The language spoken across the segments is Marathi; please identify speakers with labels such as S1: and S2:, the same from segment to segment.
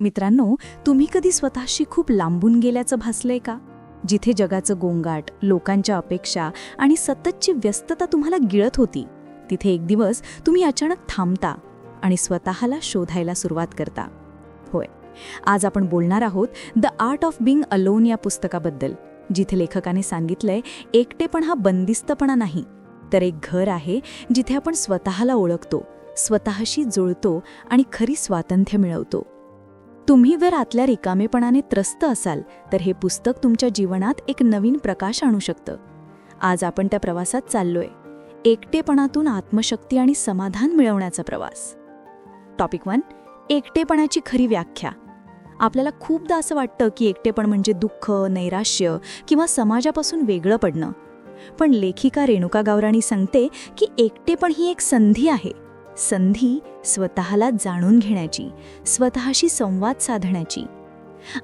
S1: मित्रांनो तुम्ही कधी स्वतःशी खूप लांबून गेल्याचं भासलंय का? जिथे जगाचं गोंगाट लोकांच्या अपेक्षा आणि सततची व्यस्तता तुम्हाला गिळत होती तिथे एक दिवस तुम्ही अचानक थांबता आणि स्वतःला शोधायला सुरुवात करता. होय आज आपण बोलणार आहोत the art of being alone या पुस्तकाबद्दल जिथे लेखकाने सांगितलंय एकटेपण हा बंदिस्तपणा नाही तर एक घर आहे जिथे आपण स्वतःला ओळखतो स्वतःशी जुळतो आणि खरी स्वातंत्र्य मिळवतो. तुम्ही जर आतल्या रिकामेपणाने त्रस्त असाल तर हे पुस्तक तुमच्या जीवनात एक नवीन प्रकाश आणू शकतं. आज आपण त्या प्रवासात चाललोय. एकटेपणातून आत्मशक्ती आणि समाधान मिळवण्याचा प्रवास. टॉपिक वन एकटेपणाची खरी व्याख्या. आपल्याला खूपदा असं वाटतं की एकटेपण म्हणजे दुःख नैराश्य किंवा समाजापासून वेगळं पडणं. पण लेखिका रेणुका गावराणी सांगते की एकटेपण ही एक संधी आहे. संधी स्वतःला जाणून घेण्याची स्वतःशी संवाद साधण्याची.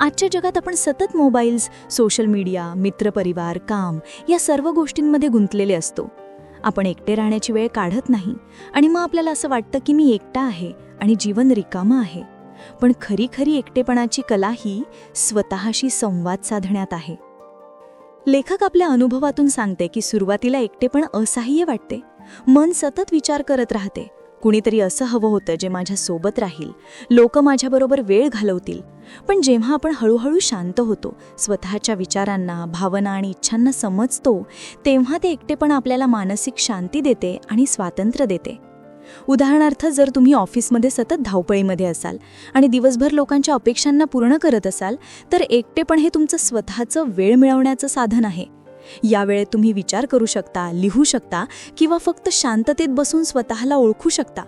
S1: आजच्या जगात आपण सतत मोबाईल्स सोशल मीडिया मित्रपरिवार काम या सर्व गोष्टींमध्ये गुंतलेले असतो. आपण एकटे राहण्याची वेळ काढत नाही आणि मग आपल्याला असं वाटतं की मी एकटा आहे आणि जीवन रिकामं आहे. पण खरी खरी एकटेपणाची कला ही स्वतःशी संवाद साधण्यात आहे. लेखक आपल्या अनुभवातून सांगते की सुरुवातीला एकटेपण असहाय्य वाटते. मन सतत विचार करत राहते. कुणीतरी असं हवं होतं जे माझ्या सोबत राहील. लोक माझ्याबरोबर वेळ घालवतील. पण जेव्हा आपण हळूहळू शांत होतो स्वतःच्या विचारांना भावना आणि इच्छांना समजतो तेव्हा ते एकटेपण आपल्याला मानसिक शांती देते आणि स्वातंत्र्य देते. उदाहरणार्थ जर तुम्ही ऑफिसमध्ये सतत धावपळीमध्ये असाल आणि दिवसभर लोकांच्या अपेक्षांना पूर्ण करत असाल तर एकटेपण हे तुमचं स्वतःचं वेळ मिळवण्याचं साधन आहे. यावेळेत तुम्ही विचार करू शकता लिहू शकता किंवा फक्त शांततेत बसून स्वतःला ओळखू शकता.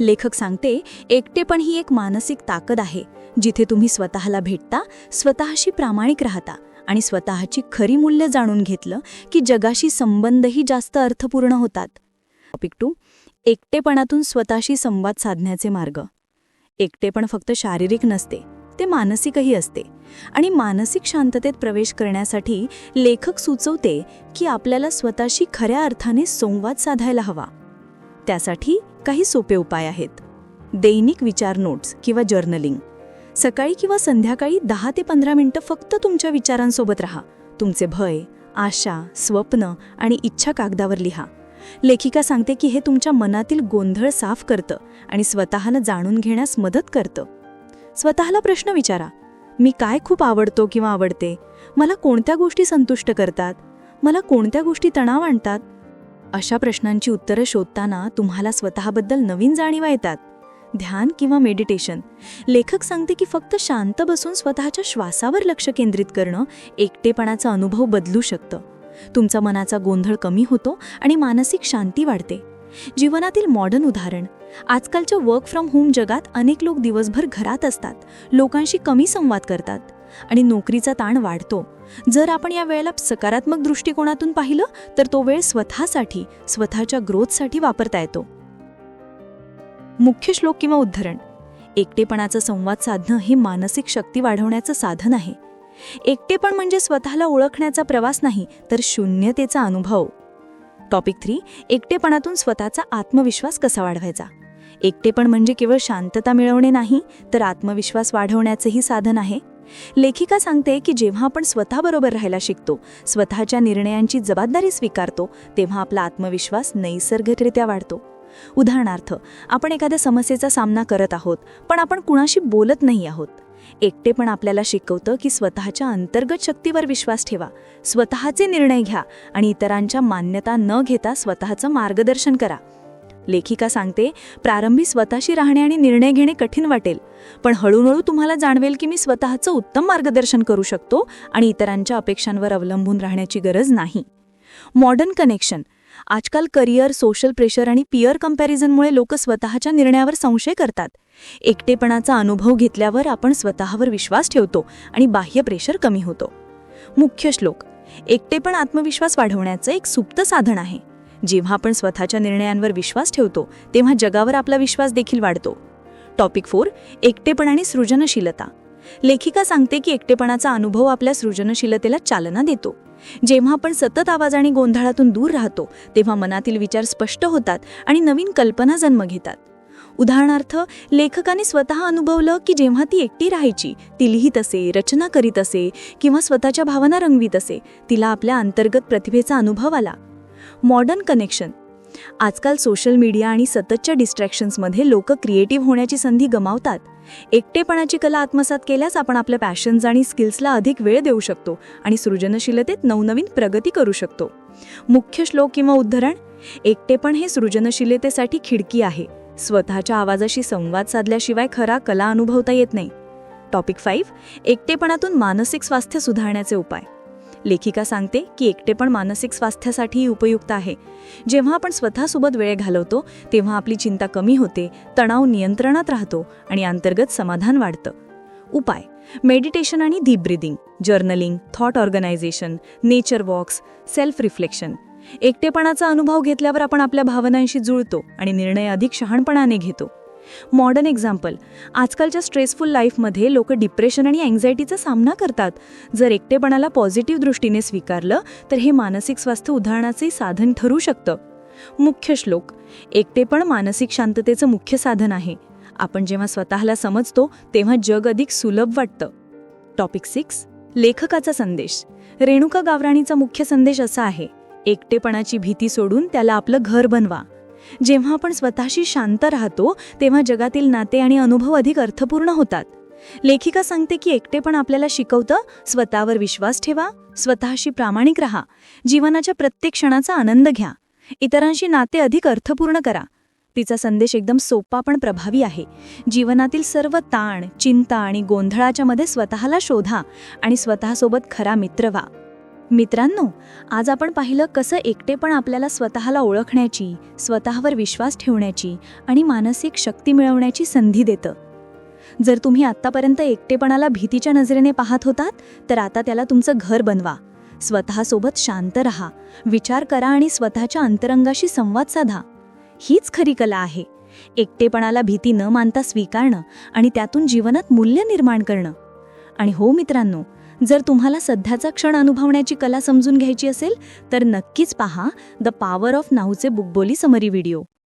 S1: लेखक सांगते एकटेपण ही एक मानसिक ताकद आहे जिथे तुम्ही स्वतःला भेटता स्वतःशी प्रामाणिक राहता आणि स्वतःची खरी मूल्य जाणून घेतलं की जगाशी संबंधही जास्त अर्थपूर्ण होतात. टॉपिक टू एकटेपणातून स्वतःशी संवाद साधण्याचे मार्ग. एकटेपण फक्त शारीरिक नसते ते मानसिकही असते. आणि मानसिक शांततेत प्रवेश करण्यासाठी लेखक सुचवते की आपल्याला स्वतःशी खऱ्या अर्थाने संवाद साधायला हवा. त्यासाठी काही सोपे उपाय आहेत. दैनिक विचार नोट्स किंवा जर्नलिंग. सकाळी किंवा संध्याकाळी दहा ते पंधरा मिनटं फक्त तुमच्या विचारांसोबत राहा. तुमचे भय आशा स्वप्न आणि इच्छा कागदावर लिहा. लेखिका सांगते की हे तुमच्या मनातील गोंधळ साफ करतं आणि स्वतःला जाणून घेण्यास मदत करतं. स्वतःला प्रश्न विचारा. मी काय खूप आवडतो किंवा आवडते? मला कोणत्या गोष्टी संतुष्ट करतात? मला कोणत्या गोष्टी तणाव आणतात? अशा प्रश्नांची उत्तरं शोधताना तुम्हाला स्वतःबद्दल नवीन जाणीवा येतात. ध्यान किंवा मेडिटेशन लेखक सांगते की फक्त शांत बसून स्वतःच्या श्वासावर लक्ष केंद्रित करणं एकटेपणाचा अनुभव बदलू शकतं. तुमचा मनाचा गोंधळ कमी होतो आणि मानसिक शांती वाढते. जीवनातील मॉडर्न उदाहरण. आजकालच्या वर्क फ्रॉम होम जगात अनेक लोक दिवसभर घरात असतात. लोकांशी कमी संवाद करतात. आणि नोकरीचा ताण वाढतो. जर आपण या वेळेला सकारात्मक दृष्टिकोनातून पाहिलं तर तो वेळ स्वतःसाठी स्वतःच्या ग्रोथसाठी वापरता येतो. मुख्य श्लोक किंवा उद्धरण. एकटेपणाचा संवाद साधणं हे मानसिक शक्ती वाढवण्याचं साधन आहे. एकटेपण म्हणजे स्वतःला ओळखण्याचा प्रवास नाही तर शून्यतेचा अनुभव. टॉपिक थ्री एकटेपणातून स्वतःचा आत्मविश्वास कसा वाढवायचा? एकटेपण म्हणजे केवळ शांतता मिळवणे नाही तर आत्मविश्वास वाढवण्याचंही साधन आहे. लेखिका सांगते की जेव्हा आपण स्वतःबरोबर राहायला शिकतो स्वतःच्या निर्णयांची जबाबदारी स्वीकारतो तेव्हा आपला आत्मविश्वास नैसर्गिकरित्या वाढतो. उदाहरणार्थ आपण एखाद्या समस्येचा सामना करत आहोत पण आपण कुणाशी बोलत नाही आहोत. एकटेपण आपल्याला शिकवतं की स्वतःच्या अंतर्गत शक्तीवर विश्वास ठेवा. स्वतःचे निर्णय घ्या आणि इतरांच्या मान्यता न घेता स्वतःचं मार्गदर्शन करा. लेखिका सांगते प्रारंभी स्वतःशी राहणे आणि निर्णय घेणे कठीण वाटेल पण हळूहळू तुम्हाला जाणवेल की मी स्वतःचं उत्तम मार्गदर्शन करू शकतो आणि इतरांच्या अपेक्षांवर अवलंबून राहण्याची गरज नाही. मॉडर्न कनेक्शन आजकाल करिअर सोशल प्रेशर आणि पिअर कम्पॅरिझनमुळे लोक स्वतःच्या निर्णयावर संशय करतात. एकटेपणाचा अनुभव घेतल्यावर आपण स्वतःवर विश्वास ठेवतो आणि बाह्य प्रेशर कमी होतो. मुख्य श्लोक एकटेपण आत्मविश्वास वाढवण्याचं एक सुप्त साधन आहे. जेव्हा आपण स्वतःच्या निर्णयांवर विश्वास ठेवतो तेव्हा जगावर आपला विश्वास देखील वाढतो. टॉपिक फोर एकटेपण आणि सृजनशीलता. लेखिका सांगते की एकटेपणाचा अनुभव आपल्या सृजनशीलतेला चालना देतो. जेव्हा आपण सतत आवाज आणि गोंधळातून दूर राहतो तेव्हा मनातील विचार स्पष्ट होतात आणि नवीन कल्पना जन्म घेतात. उदाहरणार्थ लेखकाने स्वतः अनुभवलं की जेव्हा ती एकटी राहायची ती लिहित असे रचना करीत असे किंवा स्वतःच्या भावना रंगवीत असे तिला आपल्या अंतर्गत प्रतिभेचा अनुभव आला. मॉडर्न कनेक्शन आजकाल सोशल मीडिया आणि सततच्या डिस्ट्रॅक्शन्समध्ये लोक क्रिएटिव्ह होण्याची संधी गमावतात. एकटेपणाची कला आत्मसात केल्यास आपण आपल्या पॅशन्स आणि स्किल्सला अधिक वेळ देऊ शकतो आणि सृजनशीलतेत नवनवीन प्रगती करू शकतो. मुख्य श्लोक किंवा उद्धरण? एकटेपण हे सृजनशीलतेसाठी खिडकी आहे. स्वतःच्या आवाजाशी संवाद साधल्याशिवाय खरा कला अनुभवता येत नाही. टॉपिक फाईव्ह एकटेपणातून मानसिक स्वास्थ्य सुधारण्याचे उपाय. लेखिका सांगते की एकटेपण मानसिक स्वास्थ्यासाठीही उपयुक्त आहे. जेव्हा आपण स्वतःसोबत वेळ घालवतो तेव्हा आपली चिंता कमी होते तणाव नियंत्रणात राहतो आणि अंतर्गत समाधान वाढतं. उपाय. मेडिटेशन आणि deep breathing journaling thought organisation nature walks self reflection एकटेपणाचा अनुभव घेतल्यावर आपण आपल्या भावनांशी जुळतो आणि निर्णय अधिक शहाणपणाने घेतो. Modern example. आजकालच्या स्ट्रेसफुल लाईफमध्ये लोक डिप्रेशन आणि अँझायटीचा सामना करतात. जर एकटेपणाला पॉझिटिव्ह दृष्टीने स्वीकारलं तर हे मानसिक स्वास्थ्य उदाहरणाचे साधन ठरू शकतं. मुख्य श्लोक एकटेपण मानसिक शांततेचं मुख्य साधन आहे. आपण जेव्हा स्वतःला समजतो तेव्हा जग अधिक सुलभ वाटतं. टॉपिक सिक्स लेखकाचा संदेश. रेणुका गावराणीचा मुख्य संदेश असा आहे एकटेपणाची भीती सोडून त्याला आपलं घर बनवा. जेव्हा आपण स्वतःशी शांत राहतो तेव्हा जगातील नाते आणि अनुभव अधिक अर्थपूर्ण होतात. लेखिका सांगते की एकटेपण आपल्याला शिकवतं स्वतःवर विश्वास ठेवा स्वतःशी प्रामाणिक राहा जीवनाच्या प्रत्येक क्षणाचा आनंद घ्या. इतरांशी नाते अधिक अर्थपूर्ण करा. तिचा संदेश एकदम सोपा पण प्रभावी आहे. जीवनातील सर्व ताण चिंता आणि गोंधळाच्या मध्ये स्वतःला शोधा आणि स्वतःसोबत खरा मित्र व्हा. मित्रांनो आज आपण पाहिलं कसं एकटेपण आपल्याला स्वतःला ओळखण्याची स्वतःवर विश्वास ठेवण्याची आणि मानसिक शक्ती मिळवण्याची संधी देतं. जर तुम्ही आत्तापर्यंत एकटेपणाला भीतीच्या नजरेने पाहत होतात तर आता त्याला तुमचं घर बनवा. स्वतःसोबत शांत रहा विचार करा आणि स्वतःच्या अंतरंगाशी संवाद साधा. हीच खरी कला आहे. एकटेपणाला भीती न मानता स्वीकारणं आणि त्यातून जीवनात मूल्य निर्माण करणं. आणि हो मित्रांनो जर तुम्हाला सध्याचा क्षण अनुभवण्याची कला समजून घ्यायची असेल तर नक्कीच पहा द पॉवर ऑफ नाऊचे बुकबोली समरी व्हिडिओ